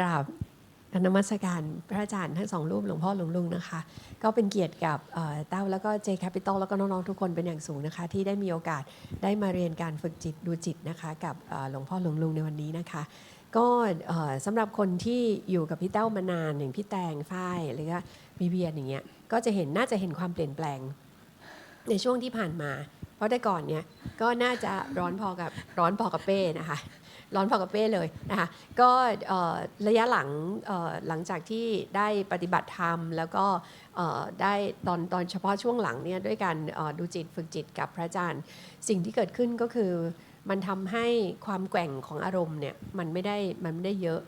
กราบนมัสการพระอาจารย์ทั้งสองรูปหลวงพ่อหลวงลุงนะคะ ก็เป็นเกียรติกับเต้าแล้วก็เจแคปิตอลแล้วก็น้องๆทุกคนเป็นอย่างสูงนะคะ ที่ได้มีโอกาสได้มาเรียนการฝึกจิตดูจิตนะคะ กับหลวงพ่อหลวงลุงในวันนี้นะคะ ก็สำหรับคนที่อยู่กับพี่เต้ามานานอย่างพี่แตงฝ้ายหรือว่าพี่เบียนอย่างเงี้ยก็จะเห็นน่าจะเห็นความเปลี่ยนแปลง ในช่วงที่ผ่านมา เพราะแต่ก่อนเนี่ยก็น่าจะร้อนพอกับร้อนพอกับเป้นะคะ ร้อนพอกับเป้เลยนะคะก็ระยะหลังหลังจากที่ได้ปฏิบัติธรรม แล้วก็ได้ตอนตอนเฉพาะช่วงหลังเนี่ยด้วยการดูจิตฝึกจิตกับพระอาจารย์ สิ่งที่เกิดขึ้นก็คือมันทำให้ความแกว่งของอารมณ์เนี่ยมันไม่ได้มันไม่ได้เยอะ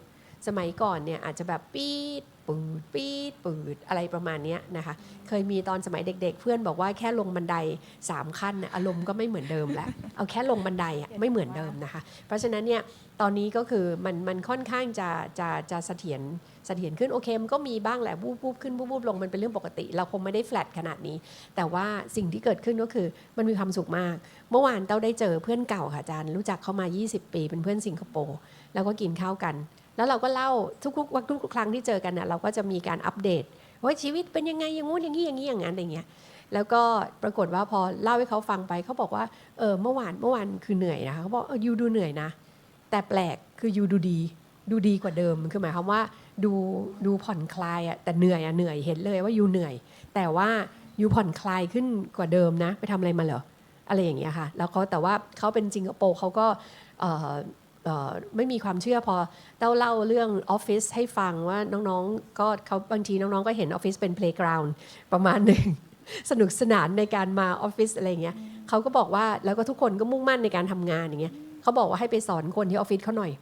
สมัยก่อนเนี่ยอาจจะแบบปี๊ด ปืดปี๊ดปืดอะไรประมาณนี้นะคะ เคยมีตอนสมัยเด็ก ๆ เพื่อนบอกว่าแค่ลงบันไดสามขั้นอารมณ์ก็ไม่เหมือนเดิมแล้ว เอาแค่ลงบันไดอะไม่เหมือนเดิมนะคะ เพราะฉะนั้นเนี่ยตอนนี้ก็คือมันมันค่อนข้างจะจะจะเสถียรเสถียรขึ้นโอเคมันก็มีบ้างแหละวูบวูบขึ้นวูบวูบลงมันเป็นเรื่องปกติ เราคงไม่ได้แฟลตขนาดนี้ แต่ว่าสิ่งที่เกิดขึ้นก็คือมันมีความสุขมาก เมื่อวานเต้าได้เจอเพื่อนเก่าค่ะอาจารย์รู้จักเขามา 20 ปี เป็นเพื่อนสิงคโปร์แล้วก็กินข้าวกัน แล้วเราก็เล่าทุกๆวันทุกครั้งที่เจอกันน่ะเราก็จะมีการอัปเดตว่าชีวิตเป็นยังไงอย่างงู้นอย่างนี้อย่างนี้อย่างนั้นอย่างเงี้ยแล้วก็ปรากฏว่าพอเล่าให้เขาฟังไปเขาบอกว่าเออเมื่อวานเมื่อวานคือเหนื่อยนะคะเขาบอกเออยูดูเหนื่อยนะ แต่แปลกคือยูดูดี ดูดีกว่าเดิมคือหมายความว่าดูดูผ่อนคลายอะแต่เหนื่อยอะเหนื่อยเห็นเลยว่ายูเหนื่อย แต่ว่ายูผ่อนคลายขึ้นกว่าเดิมนะ ไปทำอะไรมาเหรออะไรอย่างเงี้ยค่ะ แล้วเขาแต่ว่าเขาเป็นสิงคโปร์เขาก็ ไม่มีความเชื่อพอเต้าเล่าเรื่องออฟฟิศให้ฟังว่าน้องๆ ก็เขาบางทีน้องๆ ก็เห็นออฟฟิศเป็นเพลย์กราวน์ประมาณหนึ่ง สนุกสนานในการมาออฟฟิศอะไรเงี้ยเขาก็บอกว่าแล้วก็ทุกคนก็มุ่งมั่นในการทำงานอย่างเงี้ยเขาบอกว่าให้ไปสอนคนที่ออฟฟิศเขาหน่อย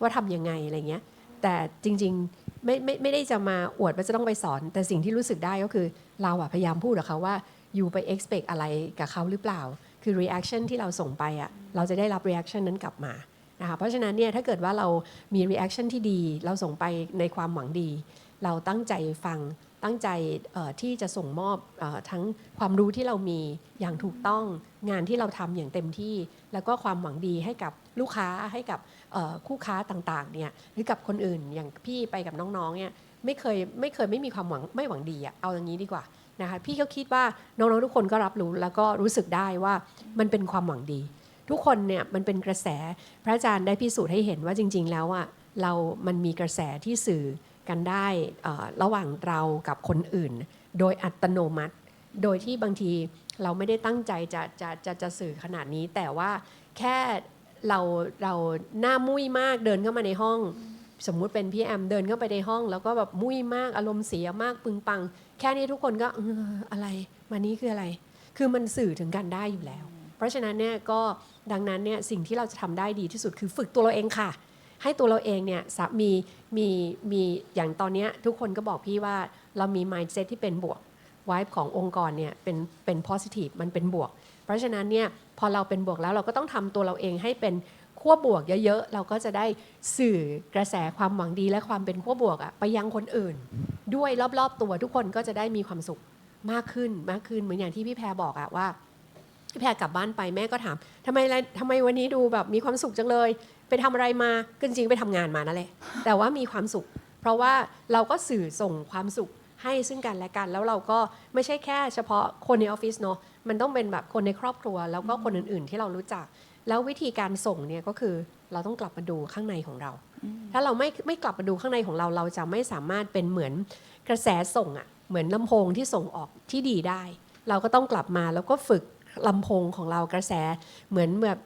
ว่าทำยังไงอะไรเงี้ยแต่จริงๆไม่ไม่ไม่ได้จะมาอวดว่าจะต้องไปสอน แต่สิ่งที่รู้สึกได้ก็คือเราอะพยายามพูดกับเขาว่าอยู่ไป expect อะไรกับเขาหรือเปล่า คือ reaction ที่เราส่งไปอะเราจะได้รับ reaction นั้นกลับมา นะคะเพราะฉะนั้นเนี่ยถ้าเกิดว่าเรามี reaction ที่ดี เราส่งไปในความหวังดี เราตั้งใจฟังตั้งใจที่จะส่งมอบอทั้งความรู้ที่เรามีอย่างถูกต้องงานที่เราทำอย่างเต็มที่ แล้วก็ความหวังดีให้กับลูกค้าให้กับคู่ค้าต่างๆเนี่ยหรือกับคนอื่นอย่างพี่ไปกับน้องๆเนี่ยไม่เคยไม่เคยไม่มีความหวังไม่หวังดีอะเอาอย่างนี้ดีกว่านะคะพี่ก็คิดว่าน้องๆทุกคนก็รับรู้แล้วก็รู้สึกได้ว่ามันเป็นความหวังดี ทุกคนเนี่ยมันเป็นกระแสพระอาจารย์ได้พิสูจน์ให้เห็นว่าจริง ๆ แล้วอะเรามันมีกระแสที่สื่อกันได้ระหว่างเรากับคนอื่น โดยอัตโนมัติ โดยที่บางทีเราไม่ได้ตั้งใจจะจะจะจะสื่อขนาดนี้ แต่ว่าแค่เราเราหน้ามุ้ยมากเดินเข้ามาในห้อง สมมุติเป็นพี่แอมเดินเข้าไปในห้อง แล้วก็แบบมุ้ยมากอารมณ์เสียมากปึงปัง แค่นี้ทุกคนก็อออะไรมานี้คืออะไร คือมันสื่อถึงกันได้อยู่แล้ว เพราะฉะนั้นเนี่ยก็ดังนั้นเนี่ยสิ่งที่เราจะทำได้ดีที่สุดคือฝึกตัวเราเองค่ะ ให้ตัวเราเองเนี่ยมีมีมีอย่างตอนนี้ทุกคนก็บอกพี่ว่าเรามี mindset ที่เป็นบวกวายขององค์กรเนี่ยเป็นเป็น positive มันเป็นบวก เพราะฉะนั้นเนี่ยพอเราเป็นบวกแล้วเราก็ต้องทำตัวเราเองให้เป็นขั้วบวกเยอะๆ เราก็จะได้สื่อกระแสความหวังดีและความเป็นขั้วบวกอะไปยังคนอื่น ด้วยรอบๆตัวทุกคนก็จะได้มีความสุขมากขึ้นมากขึ้นเหมือนอย่างที่พี่แพรบอกอะว่า แพรกลับบ้านไปแม่ก็ถามทำไมอะไรทำไมวันนี้ดูแบบมีความสุขจังเลย ไปทำอะไรมาก็จริงๆไปทำงานมานั่นแหละแต่ว่ามีความสุข เพราะว่าเราก็สื่อส่งความสุขให้ซึ่งกันและกัน แล้วเราก็ไม่ใช่แค่เฉพาะคนในออฟฟิศเนาะมันต้องเป็นแบบคนในครอบครัว แล้วก็คนอื่นๆ ที่เรารู้จัก แล้ววิธีการส่งเนี่ยก็คือเราต้องกลับมาดูข้างในของเรา ถ้าเราไม่ไม่กลับมาดูข้างในของเรา เราจะไม่สามารถเป็นเหมือนกระแสส่งอะเหมือนลำโพงที่ส่งออกที่ดีได้ เราก็ต้องกลับมาแล้วก็ฝึก ลำโพงของเรากระแสเหมือนแบบ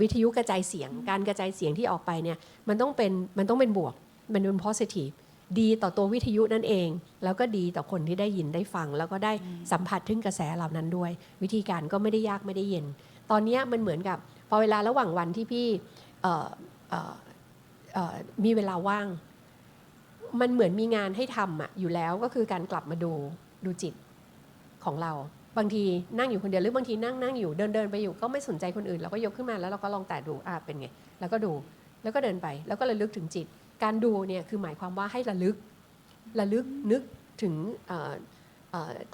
วิทยุกระจายเสียง การกระจายเสียงที่ออกไปเนี่ยมันต้องเป็นมันต้องเป็นบวกมันเป็น positive ดีต่อตัววิทยุนั่นเอง แล้วก็ดีต่อคนที่ได้ยินได้ฟัง แล้วก็ได้สัมผัสถึงกระแสเหล่านั้นด้วย วิธีการก็ไม่ได้ยากไม่ได้เย็น ตอนนี้มันเหมือนกับพอเวลาระหว่างวันที่พี่มีเวลาว่าง มันเหมือนมีงานให้ทำอะอยู่แล้วก็คือการกลับมาดูดูจิตของเรา บางทีนั่งอยู่คนเดียวหรือบางทีนั่งนั่งอยู่เดินเดินไปอยู่ก็ไม่สนใจคนอื่นเราก็ยกขึ้นมาแล้วเราก็ลองแตะดูอ่าเป็นไงแล้วก็ดูแล้วก็เดินไปแล้วก็ระลึกถึงจิต การดูเนี่ยคือหมายความว่าให้ระลึกระลึกนึกถึง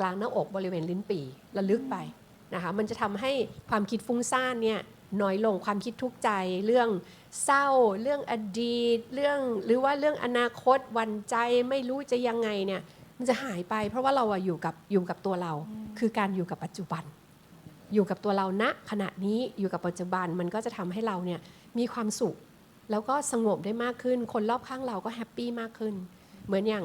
กลางหน้าอกบริเวณลิ้นปี่ระลึกไปนะคะมันจะทำให้ความคิดฟุ้งซ่านเนี่ยน้อยลงความคิดทุกข์ใจเรื่องเศร้า เรื่องอดีต เรื่องหรือว่าเรื่องอนาคตหวันใจไม่รู้จะยังไงเนี่ย มันจะหายไป เพราะว่าเราอะอยู่กับอยู่กับตัวเรา คือการอยู่กับปัจจุบัน อยู่กับตัวเราณขณะนี้อยู่กับปัจจุบันมันก็จะทำให้เราเนี่ยมีความสุข แล้วก็สงบได้มากขึ้น คนรอบข้างเราก็แฮปปี้มากขึ้น เหมือนอย่าง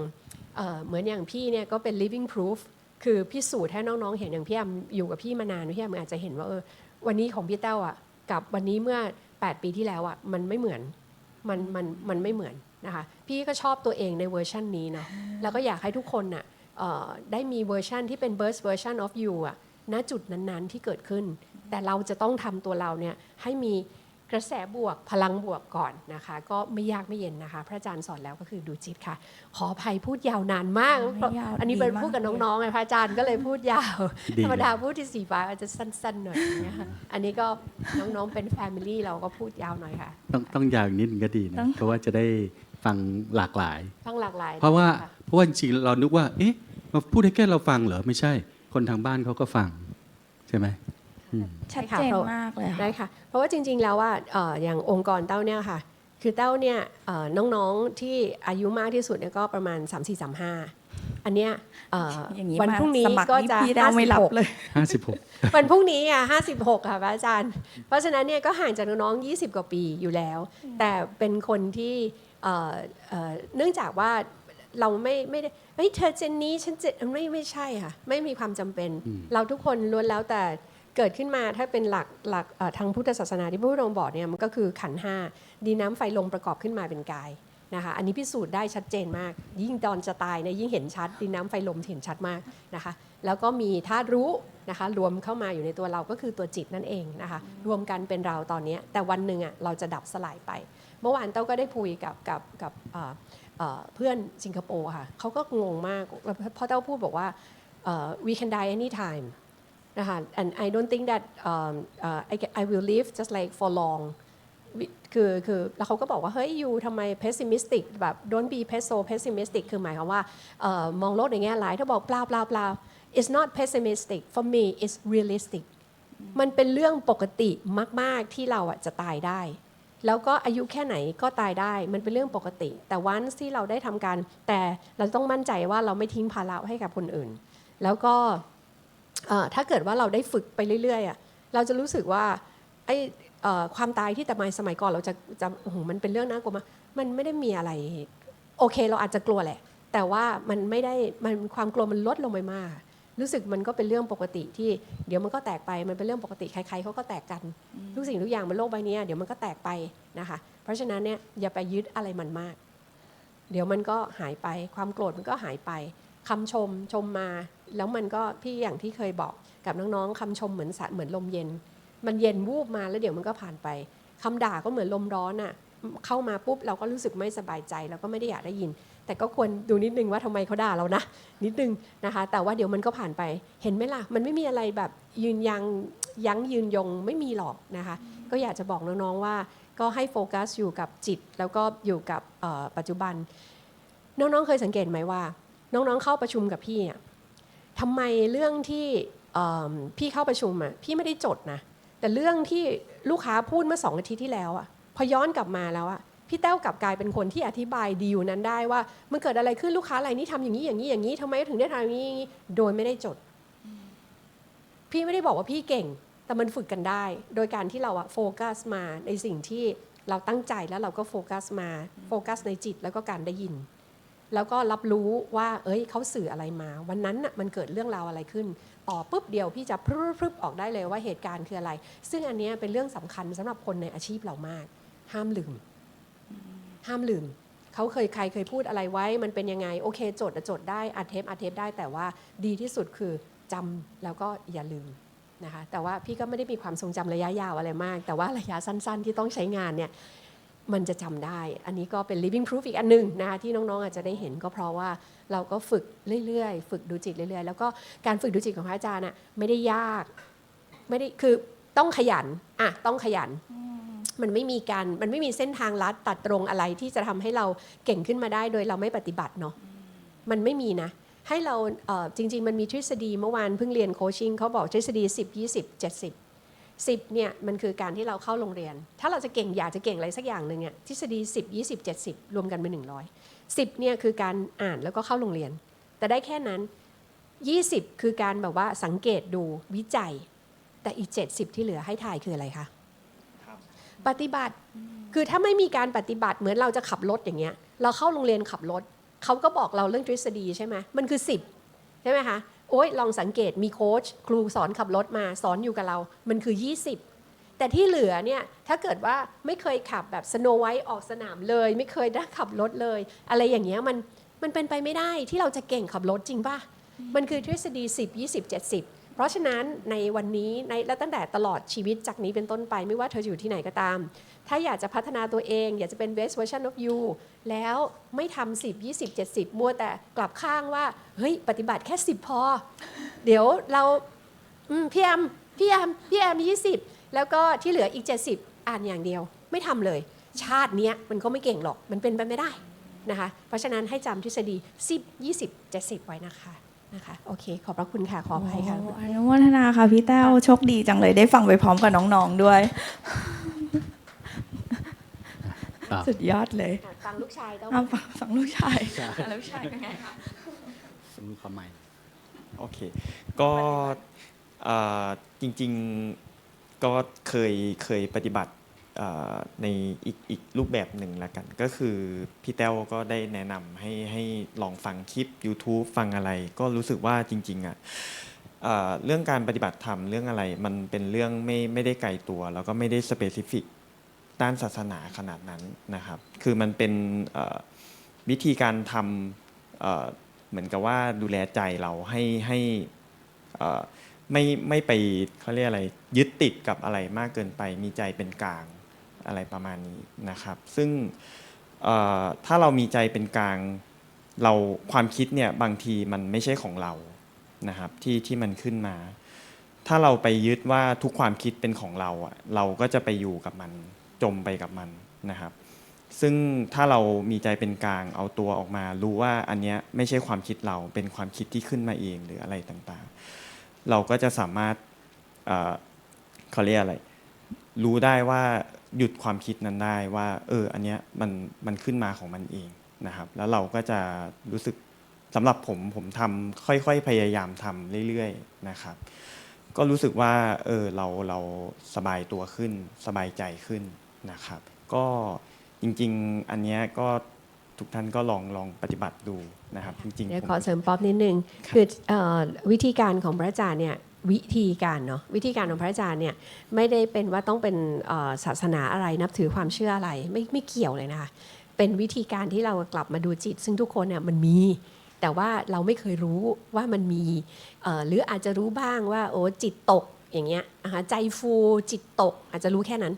เอ่อเหมือนอย่างพี่เนี่ยก็เป็น living proof คือพิสูจน์ให้น้องๆเห็นอย่างพี่แอมอยู่กับพี่มานานพี่แอมอาจจะเห็นว่าเออวันนี้ของพี่เต้าอะกับวันนี้เมื่อ 8 ปีที่แล้วอะมันไม่เหมือนมันมันมันไม่เหมือน นะคะพี่ก็ชอบตัวเองในเวอร์ชันนี้เนาะแล้วก็อยากให้ทุกคนน่ะเอ่อได้มีเวอร์ชันที่เป็น best version of you อะณจุดนั้นๆที่เกิดขึ้น แต่เราจะต้องทำตัวเราเนี่ยให้มีกระแสบวกพลังบวกก่อนนะคะ ก็ไม่ยากไม่เย็นนะคะ พระอาจารย์สอนแล้วก็คือดูจิตค่ะ ขออภัยพูดยาวนานมากไม่ยาวอันนี้ดีเป็นมากพูดกับเลยน้องๆไงพระอาจารย์ก็เลยพูดยาวดีธรรมเลยดาพูดที่สีฟ้าอาจจะสั้นๆหน่อยอย่างเงี้ยค่ะอันนี้ก็น้องๆเป็นแฟมิลี่เราก็พูดยาวหน่อยค่ะ ต้องต้องยาวอีกนิดนึงก็ดีต้นะองเพราะว่าจะได้ ฟังหลากหลาย ฟังหลากหลาย เพราะว่าค่เพราะว่าจริงๆเรานึกว่า เอ๊ะมาพูดให้แค่เราฟังเหรอไม่ใช่ คนทางบ้านเขาก็ฟัง ใช่ไหมอืม ชัดเจนมากเลยค่ะได้ค่ะ เพราะว่าจริงๆ แล้วว่าเอ่ออย่างองค์กรเต้าเนี่ยค่ะ คือเต้าเนี่ยเอ่อน้องๆ ที่อายุมากที่สุดเนี่ยก็ประมาณ 3 4 3 5 อันเนี้ยเอ่ออย่างนี้วันมาพรุ่งนี้สมัครก็นี่จะพี่เดาไม่รับเลย56วันพรุ่งนี้อะ56 ค่ะพระอาจารย์ เพราะฉะนั้นเนี่ยก็ห่างจากน้องๆ20 กว่าปีอยู่แล้ว แต่เป็นคนที่ เอ่อเอ่อเนื่องจากว่าเราไม่ไม่ได้เฮ้ยเธอเจนนี้ฉันเจนไม่ไม่ใช่ค่ะ ไม่มีความจำเป็นอืมเราทุกคนล้วนแล้วแต่เกิดขึ้นมาถ้าเป็นหลักหลักเอ่อทางพุทธศาสนาที่พระพุทธองค์บอกเนี่ยมันก็คือขันธ์ห้าดินน้ำไฟลมประกอบขึ้นมาเป็นกายนะคะอันนี้พิสูจน์ได้ชัดเจนมาก ยิ่งตอนจะตายเนี่ยยิ่งเห็นชัดดินน้ำไฟลมเห็นชัดมากนะคะ แล้วก็มีธาตุรู้นะคะรวมเข้ามาอยู่ในตัวเราก็คือตัวจิตนั่นเองนะคะ รวมกันเป็นเราตอนเนี้ยแต่วันหนึ่งอะเราจะดับสลายไป เมื่อวานเต้าก็ได้คุยกับกับกับเพื่อนสิงคโปร์ค่ะเขาก็งงมากเพราะเต้าพูดบอกว่า we can die anytime นะคะ and I don't think that um, uh, I, I will live just like for long คือคือแล้วเขาก็บอกว่า เฮ้ยยูทำไม pessimistic แบบ don't be pes- so pessimistic คือหมายความว่าออมองโลกในแง่ร้ายถ้าบอกเปล่าเปล่าเปล่า it's not pessimistic for me it's realistic มันเป็นเรื่องปกติมาก ๆ ที่เราอะจะตายได้ แล้วก็อายุแค่ไหนก็ตายได้มันเป็นเรื่องปกติ แต่วันที่เราได้ทำการ แต่เราต้องมั่นใจว่าเราไม่ทิ้งภาระให้กับคนอื่น แล้วก็ถ้าเกิดว่าเราได้ฝึกไปเรื่อยๆเราจะรู้สึกว่าไอ้ความตายที่แต่มาสมัยก่อนเราจะจะโอ้โหมันเป็นเรื่องน่ากลัวมากมันไม่ได้มีอะไร โอเคเราอาจจะกลัวแหละ แต่ว่ามันไม่ได้มันความกลัวมันลดลงไปมาก รู้สึกมันก็เป็นเรื่องปกติที่เดี๋ยวมันก็แตกไปมันเป็นเรื่องปกติใครๆเขาก็แตกกันทุกสิ่งทุกอย่างบนโลกใบนี้เดี๋ยวมันก็แตกไปนะคะ เพราะฉะนั้นเนี่ยอย่าไปยึดอะไรมันมาก เดี๋ยวมันก็หายไป ความโกรธมันก็หายไปคำชมชมมา แล้วมันก็พี่อย่างที่เคยบอกกับน้องๆคำชมเหมือนสะเหมือนลมเย็น มันเย็นวูบมาแล้วเดี๋ยวมันก็ผ่านไปคำด่าก็เหมือนลมร้อนอะ่ะเข้ามาปุ๊บเราก็รู้สึกไม่สบายใจเราก็ไม่ได้อยากได้ยิน แต่ก็ควรดูนิดนึงว่าทำไมเขาด่าเรานะ นิดนึงนะคะ แต่ว่าเดี๋ยวมันก็ผ่านไป เห็นไหมล่ะ มันไม่มีอะไรแบบยืนยังยั้งยืนยงไม่มีหรอกนะคะ ก็อยากจะบอกน้องๆว่าก็ให้โฟกัสอยู่กับจิต แล้วก็อยู่กับปัจจุบัน น้องๆเคยสังเกตไหมว่า น้องๆเข้าประชุมกับพี่เนี่ยทำไมเรื่องที่พี่เข้าประชุมอะพี่ไม่ได้จดนะ แต่เรื่องที่ลูกค้าพูดเมื่อสองอาทิตย์ที่แล้วอะพอย้อนกลับมาแล้วอะ พี่แต้วกลับกลายเป็นคนที่อธิบายดีลนั้นได้ว่า มันเกิดอะไรขึ้นลูกค้ารายนี้ทำอย่างนี้อย่างนี้อย่างนี้ทำไมถึงได้ทำอย่างนี้อย่างนี้โดยไม่ได้จด พี่ไม่ได้บอกว่าพี่เก่ง แต่มันฝึกกันได้ โดยการที่เราอะโฟกัสมาในสิ่งที่เราตั้งใจแล้วเราก็โฟกัสมาโฟกัสในจิตแล้วก็การได้ยิน แล้วก็รับรู้ว่า เอ้ยเขาสื่ออะไรมา วันนั้นน่ะมันเกิดเรื่องราวอะไรขึ้น ต่อปุ๊บเดียวพี่จะพรึบพรึบออกได้เลยว่าเหตุการณ์คืออะไร ซึ่งอันนี้เป็นเรื่องสำคัญสำหรับคนในอาชีพเรามาก ห้ามลืม ห้ามลืมเขาเคยใครเคยพูดอะไรไว้มันเป็นยังไง โอเค จดจดได้อัดเทปอัดเทปได้แต่ว่าดีที่สุดคือจำแล้วก็อย่าลืมนะคะแต่ว่าพี่ก็ไม่ได้มีความทรงจำระยะยาวอะไรมาก แต่ว่าระยะสั้นๆ ที่ต้องใช้งานเนี่ยมันจะจำได้ อันนี้ก็เป็น living proof อีกอันหนึ่งนะคะที่น้องๆอาจจะได้เห็นก็เพราะว่าเราก็ฝึกเรื่อยๆ ฝึกดูจิตเรื่อยๆ แล้วก็การฝึกดูจิตของพระอาจารย์น่ะไม่ได้ยากไม่ได้คือต้องขยันอะต้องขยัน มันไม่มีการมันไม่มีเส้นทางลัดตัดตรงอะไรที่จะทำให้เราเก่งขึ้นมาได้โดยเราไม่ปฏิบัติเนาะมันไม่มีนะ ให้เราเอ่อจริง ๆ มันมีทฤษฎีเมื่อวานเพิ่งเรียนโคชชิ่งเขาบอกทฤษฎี 10 20 70 10เนี่ยมันคือการที่เราเข้าโรงเรียน ถ้าเราจะเก่งอยากจะเก่งอะไรสักอย่างหนึ่งเนี่ยทฤษฎี 10 20 70 รวมกันเป็น 100 10เนี่ยคือการอ่านแล้วก็เข้าโรงเรียน แต่ได้แค่นั้น 20 คือการแบบว่าสังเกตดูวิจัย แต่อีก 70 ที่เหลือให้ถ่ายคืออะไรคะ ปฏิบัติ คือถ้าไม่มีการปฏิบัติเหมือนเราจะขับรถอย่างเงี้ย เราเข้าโรงเรียนขับรถเขาก็บอกเราเรื่องทฤษฎีใช่ไหมมันคือ 10 ใช่ไหมคะโอ้ยลองสังเกตมีโค้ชครูสอนขับรถมาสอนอยู่กับเรา มันคือ 20 แต่ที่เหลือเนี่ยถ้าเกิดว่าไม่เคยขับแบบสโนไวท์ออกสนามเลย ไม่เคยได้ขับรถเลย อะไรอย่างเงี้ยมันมันเป็นไปไม่ได้ที่เราจะเก่งขับรถจริงป่ะมันคือทฤษฎี 10 20 70 เพราะฉะนั้นในวันนี้ในและตั้งแต่ตลอดชีวิตจากนี้เป็นต้นไปไม่ว่าเธออยู่ที่ไหนก็ตาม ถ้าอยากจะพัฒนาตัวเอง อยากจะเป็น best version of you แล้วไม่ทำ10 20 70 มัวแต่กลับข้างว่า เฮ้ย ปฏิบัติแค่ 10 พอ เดี๋ยวเราพี่แอมพี่แอมพี่แอม20แล้วก็ที่เหลืออีก 70 อ่านอย่างเดียว ไม่ทำเลย ชาติเนี้ยมันก็ไม่เก่งหรอกมันเป็นไปไม่ได้นะคะ เพราะฉะนั้นให้จำทฤษฎี 10 20 70 ไว้นะคะ นะคะ โอเค ขอบพระคุณค่ะ ขออภัยค่ะโอ้อนุโมทนาค่ะพี่แต้วโชคดีจังเลยได้ฟังไปพร้อมกับน้องๆด้วยอะสุดยอดเลย ฟังลูกชายต้องเอาฟังฟังลูกชายลูกชายเป็นไงคะมีความหมายโอเค ก็เอ่อจริง ๆ ก็เคยเคยปฏิบัติเอ่อ ในอีกอีกรูปแบบหนึ่งละกัน ก็คือพี่แต้วก็ได้แนะนำให้ให้ลองฟังคลิป YouTube ฟังอะไร ก็รู้สึกว่าจริงๆอะเอ่อเรื่องการปฏิบัติธรรมเรื่องอะไร มันเป็นเรื่องไม่ไม่ได้ไกลตัว แล้วก็ไม่ได้สเปซิฟิกด้านศาสนาขนาดนั้นนะครับ คือมันเป็นวิธีการทำเหมือนกับว่าดูแลใจเราให้ให้ไม่ไม่ไปเขาเรียกอะไรยึดติดกับอะไรมากเกินไปมีใจเป็นกลาง อะไรประมาณนี้นะครับ ซึ่งถ้าเรามีใจเป็นกลางเราความคิดเนี่ยบางทีมันไม่ใช่ของเรานะครับที่ที่มันขึ้นมา ถ้าเราไปยึดว่าทุกความคิดเป็นของเราอะเราก็จะไปอยู่กับมันจมไปกับมันนะครับ ซึ่งถ้าเรามีใจเป็นกลางเอาตัวออกมา รู้ว่าอันเนี้ยไม่ใช่ความคิดเราเป็นความคิดที่ขึ้นมาเองหรืออะไรต่างๆ เราก็จะสามารถเขาเรียกอะไร รู้ได้ว่าหยุดความคิดนั้นได้ว่าเอออันเนี้ยมันมันขึ้นมาของมันเองนะครับ แล้วเราก็จะรู้สึกสำหรับผมผมทำค่อยๆ พยายามทำเรื่อยๆนะครับ ก็รู้สึกว่าเออเราเราสบายตัวขึ้น สบายใจขึ้นนะครับ ก็จริงๆอันเนี้ยก็ทุกท่านก็ลองลองปฏิบัติดูนะครับ จริงเดี๋ยวผมขอเสริมป๊อปนิดนึงครับคือเอ่อวิธีการของพระอาจารย์เนี่ย วิธีการเนาะวิธีการของพระอาจารย์เนี่ยไม่ได้เป็นว่าต้องเป็นศาสนาอะไรนับถือความเชื่ออะไรไม่ไม่เกี่ยวเลยนะคะเป็นวิธีการที่เรากลับมาดูจิต ซึ่งทุกคนเนี่ยมันมี แต่ว่าเราไม่เคยรู้ว่ามันมีหรืออาจจะรู้บ้างว่าโอ้จิตตกอย่างเงี้ยนะคะใจฟูจิตตกอาจจะรู้แค่นั้น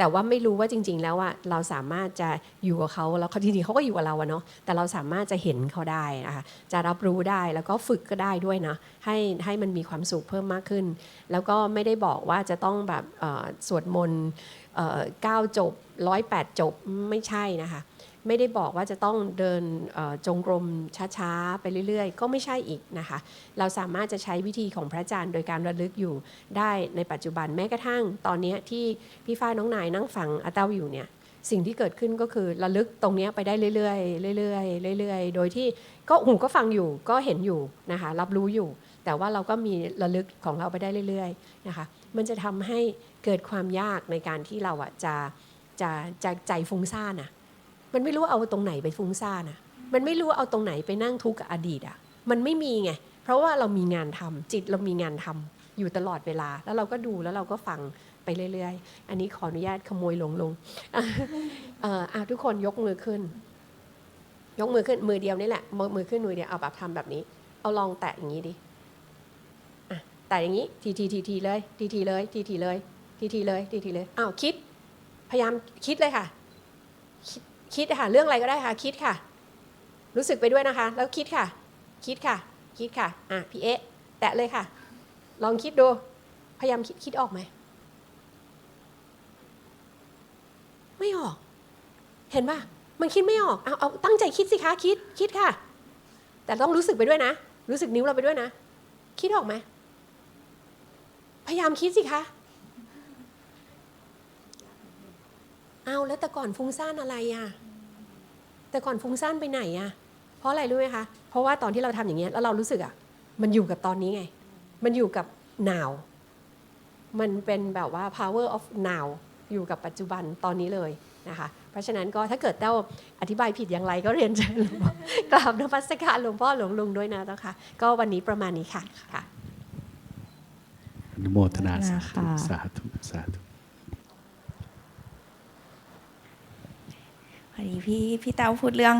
แต่ว่าไม่รู้ว่าจริง ๆ แล้วว่าเราสามารถจะอยู่กับเขาแล้วเขาจริงๆเขาก็อยู่กับเราอะเนาะแต่เราสามารถจะเห็นเขาได้นะคะจะรับรู้ได้แล้วก็ฝึกก็ได้ด้วยนะให้ให้มันมีความสุขเพิ่มมากขึ้น แล้วก็ไม่ได้บอกว่าจะต้องแบบสวดมนต์เก้าจบร้อยแปดจบไม่ใช่นะคะ ไม่ได้บอกว่าจะต้องเดินจงกรมช้าๆ ไปเรื่อยๆ ก็ไม่ใช่อีกนะคะ เราสามารถจะใช้วิธีของพระอาจารย์โดยการระลึกอยู่ได้ในปัจจุบันแม้กระทั่ง ตอนนี้ที่พี่ฝ้ายน้องนายนั่งฟังอาเต้าอยู่เนี่ยสิ่งที่เกิดขึ้นก็คือระลึกตรงนี้ไปได้เรื่อยๆเรื่อยๆเรื่อยๆ โดยที่ก็หูก็ฟังอยู่ก็เห็นอยู่นะคะรับรู้อยู่ แต่ว่าเราก็มีระลึกของเราไปได้เรื่อยๆนะคะมันจะทำให้เกิดความยากในการที่เราอะจะจะจะใจฟุ้งซ่านอะ มันไม่รู้เอาตรงไหนไปฟุ้งซ่านอะมันไม่รู้เอาตรงไหนไปนั่งทุกข์กับอดีตอะมันไม่มีไง เพราะว่าเรามีงานทำจิตเรามีงานทำอยู่ตลอดเวลา แล้วเราก็ดูแล้วเราก็ฟังไปเรื่อยๆ อันนี้ขออนุญาตขโมยหลงลงเอ่อทุกคนยกมือขึ้น ยกมือขึ้นมือเดียวนี่แหละ มือขึ้นมือเดียวเอาแบบทำแบบนี้ เอาลองแตะอย่างนี้ดิแตะอย่างนี้ทีทีทีทีเลย ทีทีเลยทีทีเลยทีทีเลยทีทีเลยอ้าวคิด พยายามคิดเลยค่ะ คิดค่ะ เรื่องอะไรก็ได้ค่ะ คิดค่ะ รู้สึกไปด้วยนะคะ แล้วคิดค่ะ คิดค่ะ คิดค่ะ อะ พี่เอ๊ะ แตะเลยค่ะ ลองคิดดู พยายามคิดคิดออกไหม ไม่ออก เห็นป่ะ มันคิดไม่ออก เอาเอาตั้งใจคิดสิคะ คิด คิดค่ะ แต่ต้องรู้สึกไปด้วยนะ รู้สึกนิ้วเราไปด้วยนะ คิดออกไหม พยายามคิดสิคะ เอาแล้วแต่ก่อนฟุ้งซ่านอะไรอะแต่ก่อนฟุ้งซ่านไปไหนอะเพราะอะไรรู้ไหมคะ เพราะว่าตอนที่เราทำอย่างเงี้ยแล้วเรารู้สึกอะมันอยู่กับตอนนี้ไง มันอยู่กับ now มันเป็นแบบว่า power of now อยู่กับปัจจุบันตอนนี้เลยนะคะ เพราะฉะนั้นก็ถ้าเกิดเต้าอธิบายผิดอย่างไรก็เรียนเชิญหลวงพ่อกราบนมัสการหลวงพ่อหลวงลุงด้วยนะเจ้าค่ะ ก็วันนี้ประมาณนี้ค่ะค่ะอนุโมทนาสาธุค่ะสาธุสาธุ อดีพี่พี่แต้วพูดเรื่อง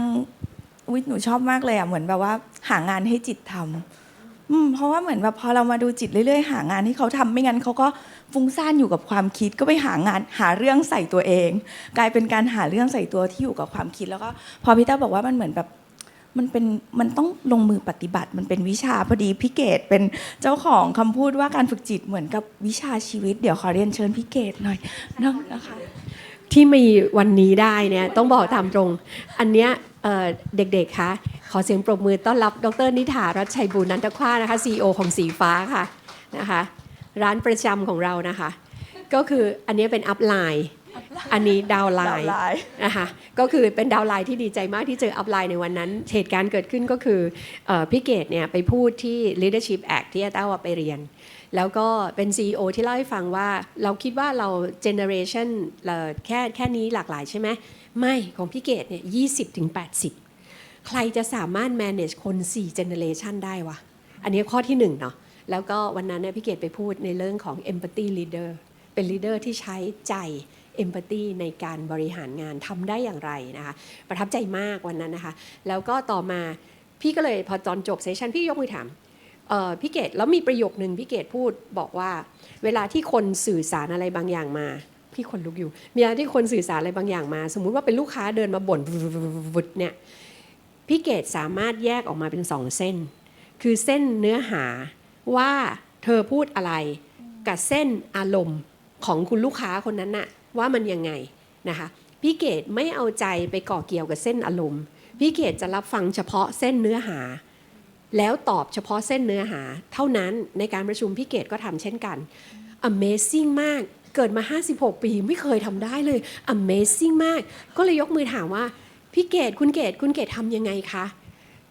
อุ้ยหนูชอบมากเลยอะเหมือนแบบว่า หางานให้จิตทำอืมเพราะว่าเหมือนแบบพอเรามาดูจิตเรื่อยๆ หางานให้เขาทำไม่งั้นเขาก็ฟุ้งซ่านอยู่กับความคิดก็ไปหางานหาเรื่องใส่ตัวเอง กลายเป็นการหาเรื่องใส่ตัวที่อยู่กับความคิดแล้วก็พอพี่แต้วบอกว่ามันเหมือนแบบมันเป็นมันต้องลงมือปฏิบัติมันเป็นวิชาพอดีพี่เกดเป็นเจ้าของคำพูดว่าการฝึกจิตเหมือนกับวิชาชีวิต เดี๋ยวขอเรียนเชิญพี่เกดหน่อยนะคะ ที่มีวันนี้ได้เนี่ยต้องบอกตามตรง อันเนี้ยเอ่อเด็กๆคะขอเสียงปรบมือต้อนรับดรนิธารัชชัยบูรณันตคว้านะคะ CEO ของสีฟ้าค่ะนะคะร้านประจำของเรานะคะ ก็คืออันเนี้ยเป็นอัพไลน์อันนี้ดาวไลน์ดาวน์ไลน์นะคะก็คือเป็นดาวน์ไลน์ที่ดีใจมากที่เจออัพไลน์ในวันนั้น เหตุการณ์เกิดขึ้นก็คือเออพี่เกดเนี่ยไปพูดที่ Leadership Act ที่อาต้าไปเรียน แล้วก็เป็น CEO ที่เล่าให้ฟังว่า เราคิดว่าเราเจเนอเรชันแค่แค่นี้หลากหลายใช่ไหมไม่ของพี่เกดเนี่ยยีถึง80ใครจะสามารถ manage คน4 generation ได้วะ อันนี้ข้อที่หนึ่งเนาะแล้วก็วันนั้นเนี่ยพี่เกดไปพูดในเรื่องของ empathy leader เป็น leader ที่ใช้ใจ empathy ในการบริหารงานทำได้อย่างไรนะคะ ประทับใจมากวันนั้นนะคะ แล้วก็ต่อมาพี่ก็เลยพอตอนจบเซสชันพี่ยกมือถาม พี่เกดแล้วมีประโยคนึงพี่เกดพูดบอกว่า เวลาที่คนสื่อสารอะไรบางอย่างมา พี่คนลุกอยู่เวลาที่คนสื่อสารอะไรบางอย่างมา สมมุติว่าเป็นลูกค้าเดินมาบ่นวุดเนี่ยพี่เกดสามารถแยกออกมาเป็นสองเส้น คือเส้นเนื้อหาว่าเธอพูดอะไร กับเส้นอารมณ์ของคุณลูกค้าคนนั้นน่ะว่ามันยังไงนะคะพี่เกดไม่เอาใจไปก่อเกี่ยวกับเส้นอารมณ์พี่เกดจะรับฟังเฉพาะเส้นเนื้อหา แล้วตอบเฉพาะเส้นเนื้อหา เท่านั้นในการประชุมพี่เกดก็ทำเช่นกัน Amazing มากเกิดมา 56 ปีไม่เคยทำได้เลย Amazing มาก ก็เลยยกมือถามว่า พี่เกดคุณเกดคุณเกดทำยังไงคะ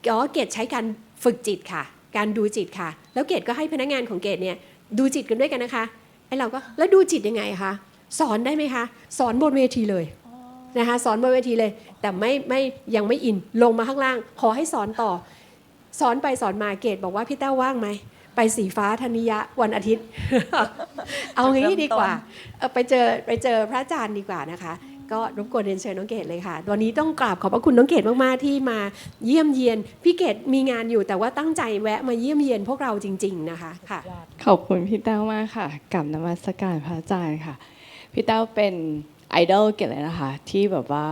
อ๋อเกดใช้การฝึกจิตค่ะ การดูจิตค่ะ แล้วเกดก็ให้พนักงานของเกดเนี่ยดูจิตกันด้วยกันนะคะไอเราก็แล้วดูจิตยังไงคะสอนได้ไหมคะ สอนบนเวทีเลยนะคะสอนบนเวทีเลย แต่ไม่ไม่ยังไม่อินลงมาข้างล่าง ขอให้สอนต่อ สอนไปสอนมาเกดบอกว่าพี่แต้วว่างไหมไปสีฟ้าธนิยะวันอาทิตย์ เอางี้ดีกว่าเอ่อไปเจอไปเจอพระอาจารย์ดีกว่านะคะ ก็รบกวนเรียนเชิญน้องเกดเลยค่ะวันนี้ต้องกราบขอบพระคุณน้องเกดมากๆที่มาเยี่ยมเยียนพี่เกดมีงานอยู่แต่ว่าตั้งใจแวะมาเยี่ยมเยียนพวกเราจริง ๆนะคะค่ะขอบคุณพี่แต้วมากค่ะกับนมัสการพระอาจารย์ค่ะพี่แต้วเป็นไอดอลเกดเลยนะคะ ที่แบบว่า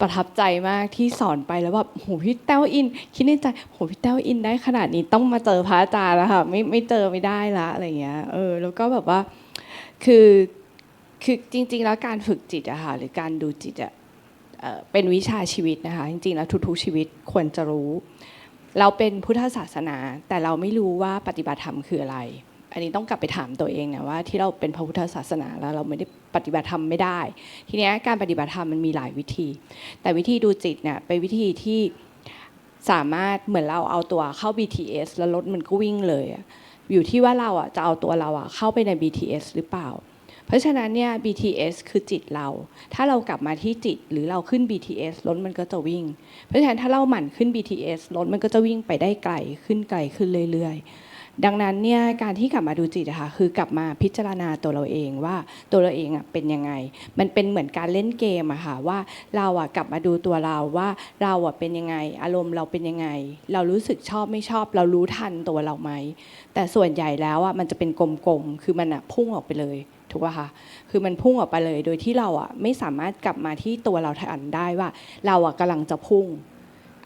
ประทับใจมากที่สอนไปแล้วแบบโหพี่แต้วอิน คิดในใจโหพี่แต้วอินได้ขนาดนี้ต้องมาเจอพระอาจารย์แล้วค่ะไม่ไม่เจอไม่ได้ละอะไรเงี้ยเออแล้วก็แบบว่าคือคือจริง ๆ แล้วการฝึกจิตอะค่ะหรือการดูจิตอะเอ่อเป็นวิชาชีวิตนะคะ จริง ๆ แล้วทุกๆชีวิตควรจะรู้ เราเป็นพุทธศาสนา แต่เราไม่รู้ว่าปฏิบัติธรรมคืออะไร อันนี้ต้องกลับไปถามตัวเองนะว่าที่เราเป็นพระพุทธศาสนาแล้วเราไม่ได้ปฏิบัติธรรมไม่ได้ ทีนี้การปฏิบัติธรรมมันมีหลายวิธี แต่วิธีดูจิตเนี่ยเป็นวิธีที่สามารถเหมือนเราเอาตัวเข้า BTS แล้วรถมันก็วิ่งเลยอะอยู่ที่ว่าเราอะจะเอาตัวเราอะเข้าไปใน BTS หรือเปล่า เพราะฉะนั้นเนี่ย BTS คือจิตเรา ถ้าเรากลับมาที่จิตหรือเราขึ้น BTS รถมันก็จะวิ่ง เพราะฉะนั้นถ้าเราหมั่นขึ้น BTS รถมันก็จะวิ่งไปได้ไกลขึ้นไกลขึ้นเรื่อยๆ ดังนั้นเนี่ยการที่กลับมาดูจิตอะค่ะคือกลับมาพิจารณาตัวเราเองว่าตัวเราเองอะเป็นยังไง มันเป็นเหมือนการเล่นเกมอะค่ะว่าเราอะกลับมาดูตัวเราว่าเราอะเป็นยังไง อารมณ์เราเป็นยังไง เรารู้สึกชอบไม่ชอบ เรารู้ทันตัวเราไหมแต่ส่วนใหญ่แล้วอะมันจะเป็นกลมๆคือมันอะพุ่งออกไปเลยถูกป่ะคะ คือมันพุ่งออกไปเลย โดยที่เราอะไม่สามารถกลับมาที่ตัวเราทันได้ว่า เราอะกำลังจะพุ่ง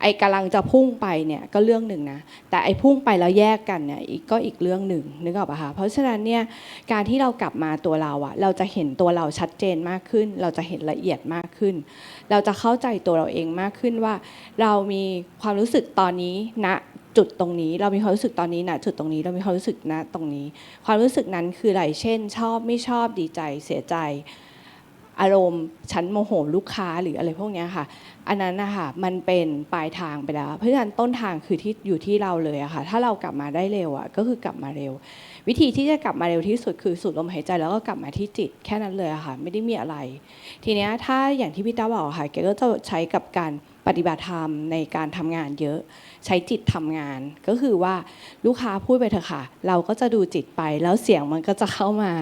ไอ้กำลังจะพุ่งไปเนี่ยก็เรื่องหนึ่งนะ แต่ไอ้พุ่งไปแล้วแยกกันเนี่ยอีกก็อีกเรื่องหนึ่งนึกออกปะคะเพราะฉะนั้นเนี่ยการที่เรากลับมาตัวเราอะเราจะเห็นตัวเราชัดเจนมากขึ้น เราจะเห็นละเอียดมากขึ้น เราจะเข้าใจตัวเราเองมากขึ้นว่า เรามีความรู้สึกตอนนี้ณจุดตรงนี้เรามีความรู้สึกตอนนี้ณจุดตรงนี้เรามีความรู้สึกณตรงนี้ ความรู้สึกนั้นคืออะไรเช่น ชอบไม่ชอบดีใจเสียใจ อารมณ์ฉันโมโหลูกค้าหรืออะไรพวกนี้ค่ะ อันนั้นนะคะมันเป็นปลายทางไปแล้ว เพราะฉะนั้นต้นทางคือที่อยู่ที่เราเลยอะค่ะ ถ้าเรากลับมาได้เร็วอะก็คือกลับมาเร็ว วิธีที่จะกลับมาเร็วที่สุดคือสูดลมหายใจแล้วก็กลับมาที่จิตแค่นั้นเลยอะค่ะ ไม่ได้มีอะไร ทีเนี้ยถ้าอย่างที่พี่ต้าบอกค่ะแกก็จะใช้กับการปฏิบัติธรรมในการทำงานเยอะ ใช้จิตทำงาน ก็คือว่าลูกค้าพูดไปเถอะค่ะ เราก็จะดูจิตไปแล้วเสียงมันก็จะเข้ามา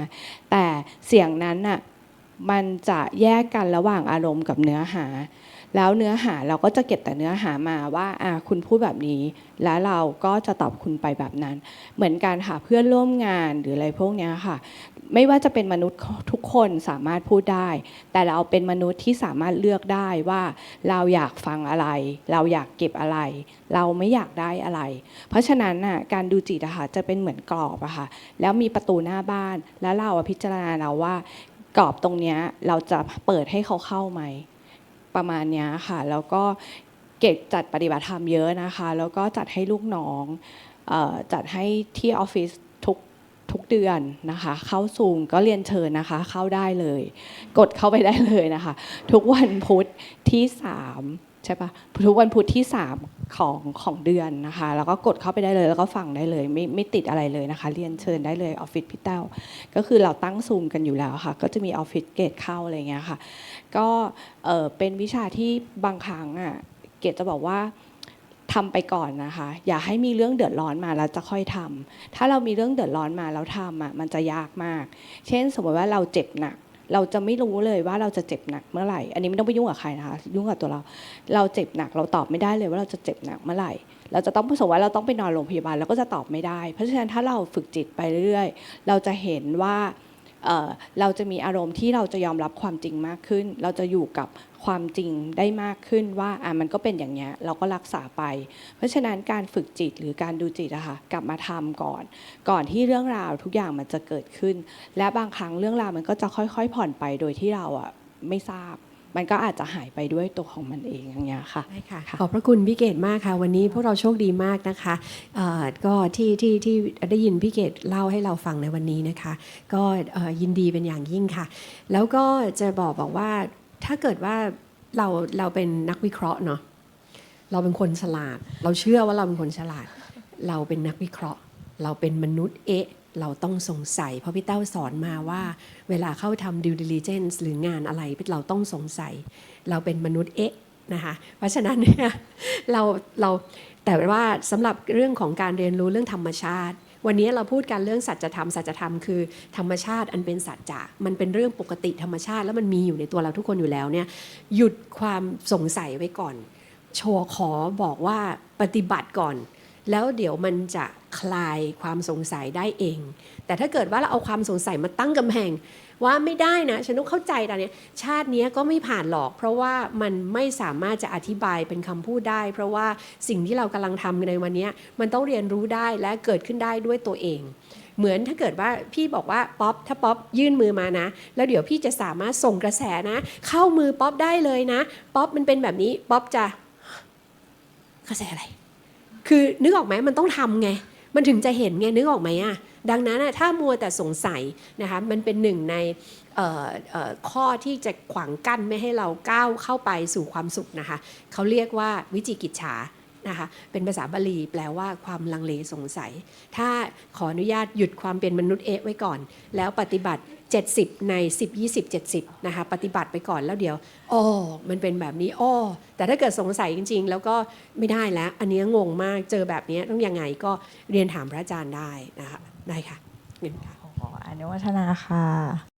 แต่เสียงนั้นน่ะ มันจะแยกกันระหว่างอารมณ์กับเนื้อหา แล้วเนื้อหาเราก็จะเก็บแต่เนื้อหามาว่าอ่าคุณพูดแบบนี้ แล้วเราก็จะตอบคุณไปแบบนั้น เหมือนกันค่ะเพื่อนร่วมงานหรืออะไรพวกนี้ค่ะ ไม่ว่าจะเป็นมนุษย์ทุกคนสามารถพูดได้ แต่เราเป็นมนุษย์ที่สามารถเลือกได้ว่าเราอยากฟังอะไร เราอยากเก็บอะไร เราไม่อยากได้อะไร เพราะฉะนั้นน่ะการดูจิตอะค่ะจะเป็นเหมือนกรอบอะค่ะแล้วมีประตูหน้าบ้านแล้วเราพิจารณาเราว่า กรอบตรงเนี้ยเราจะเปิดให้เขาเข้าไหมประมาณเนี้ยค่ะ แล้วก็เก็บจัดปฏิบัติธรรมเยอะนะคะ แล้วก็จัดให้ลูกน้องออจัดให้ที่ออฟฟิศทุกทุกเดือนนะคะ เข้าซูมก็เรียนเชิญนะคะ เข้าได้เลย กดเข้าไปได้เลยนะคะ ทุกวันพุธที่สาม ใช่ปะทุกวันพุธที่สามของของเดือนนะคะ แล้วก็กดเข้าไปได้เลย แล้วก็ฟังได้เลย ไม่ไม่ติดอะไรเลยนะคะ เรียนเชิญได้เลยออฟฟิศพี่เต้า ก็คือเราตั้งซูมกันอยู่แล้วค่ะ ก็จะมีออฟฟิศเกตเข้าอะไรเงี้ยค่ะ ก็เออเป็นวิชาที่บางครั้งอะเกดจะบอกว่าทำไปก่อนนะคะ อย่าให้มีเรื่องเดือดร้อนมาแล้วจะค่อยทำถ้าเรามีเรื่องเดือดร้อนมาแล้วทำอะมันจะยากมาก เช่น สมมติว่าเราเจ็บหนัก เราจะไม่รู้เลยว่าเราจะเจ็บหนักเมื่อไหร่ อันนี้ไม่ต้องไปยุ่งกับใครนะคะ ยุ่งกับตัวเรา เราเจ็บหนักเราตอบไม่ได้เลยว่าเราจะเจ็บหนักเมื่อไหร่ เราจะต้องสมมติว่าเราต้องไปนอนโรงพยาบาลเราก็จะตอบไม่ได้ เพราะฉะนั้นถ้าเราฝึกจิตไปเรื่อยๆ เราจะเห็นว่า เเราจะมีอารมณ์ที่เราจะยอมรับความจริงมากขึ้น เราจะอยู่กับความจริงได้มากขึ้นว่าอะมันก็เป็นอย่างเงี้ยเราก็รักษาไป เพราะฉะนั้นการฝึกจิตหรือการดูจิตอะค่ะกลับมาทำก่อน ก่อนที่เรื่องราวทุกอย่างมันจะเกิดขึ้น และบางครั้งเรื่องราวมันก็จะค่อยๆ ผ่อนไปโดยที่เราอะไม่ทราบ มันก็อาจจะหายไปด้วยตัวของมันเองอย่างเงี้ยค่ะได้ค่ะค่ะ ขอบพระคุณพี่เกดมากค่ะ วันนี้พวกเราโชคดีมากนะคะเอ่อก็ที่ที่ที่ได้ยินพี่เกดเล่าให้เราฟังในวันนี้นะคะ ก็เอ่อยินดีเป็นอย่างยิ่งค่ะ แล้วก็จะบอกบอกว่าถ้าเกิดว่าเราเราเป็นนักวิเคราะห์เนาะเราเป็นคนฉลาด เราเชื่อว่าเราเป็นคนฉลาด เราเป็นนักวิเคราะห์ เราเป็นมนุษย์เอ๊ะ เราต้องสงสัย เพราะพี่เต้าสอนมาว่าเวลาเข้าทำ due diligence หรืองานอะไรเราต้องสงสัย เราเป็นมนุษย์เอ๊ะนะคะเพราะฉะนั้นเนี่ยเราเราแต่ว่าสำหรับเรื่องของการเรียนรู้เรื่องธรรมชาติ วันนี้เราพูดกันเรื่องสัจธรรมสัจธรรมคือธรรมชาติอันเป็นสัจจะมันเป็นเรื่องปกติธรรมชาติ แล้วมันมีอยู่ในตัวเราทุกคนอยู่แล้วเนี่ยหยุดความสงสัยไว้ก่อนโชว์ขอบอกว่าปฏิบัติก่อน แล้วเดี๋ยวมันจะคลายความสงสัยได้เอง แต่ถ้าเกิดว่าเราเอาความสงสัยมาตั้งกำแพง ว่าไม่ได้นะ ฉันต้องเข้าใจตอนนี้ชาตินี้ก็ไม่ผ่านหรอก เพราะว่ามันไม่สามารถจะอธิบายเป็นคำพูดได้ เพราะว่าสิ่งที่เรากำลังทำในวันนี้มันต้องเรียนรู้ได้และเกิดขึ้นได้ด้วยตัวเองเหมือนถ้าเกิดว่าพี่บอกว่าป๊อปถ้าป๊อปยื่นมือมานะ แล้วเดี๋ยวพี่จะสามารถส่งกระแสนะ เข้ามือป๊อปได้เลยนะ ป๊อปมันเป็นแบบนี้ป๊อปจะกระแสอะไร คือนึกออกไหมมันต้องทำไง มันถึงจะเห็นไงนึกออกไหมอะดังนั้นถ้ามัวแต่สงสัยนะคะมันเป็นหนึ่งในข้อที่จะขวางกั้นไม่ให้เราก้าวเข้าไปสู่ความสุขนะคะเขาเรียกว่าวิจิกิจฉานะคะเป็นภาษาบาลีแปลว่าความลังเลสงสัย ถ้าขออนุญาตหยุดความเป็นมนุษย์เอะไว้ก่อน แล้วปฏิบัติ 70 ใน 10 20 70 นะคะปฏิบัติไปก่อนแล้วเดี๋ยวอ๋อมันเป็นแบบนี้อ๋อแต่ถ้าเกิดสงสัยจริง ๆ แล้วก็ไม่ได้แล้ว อันนี้งงมากเจอแบบนี้ต้องยังไงก็เรียนถามพระอาจารย์ได้นะคะได้ค่ะเงินค่ะขออนุวัฒนาค่ะ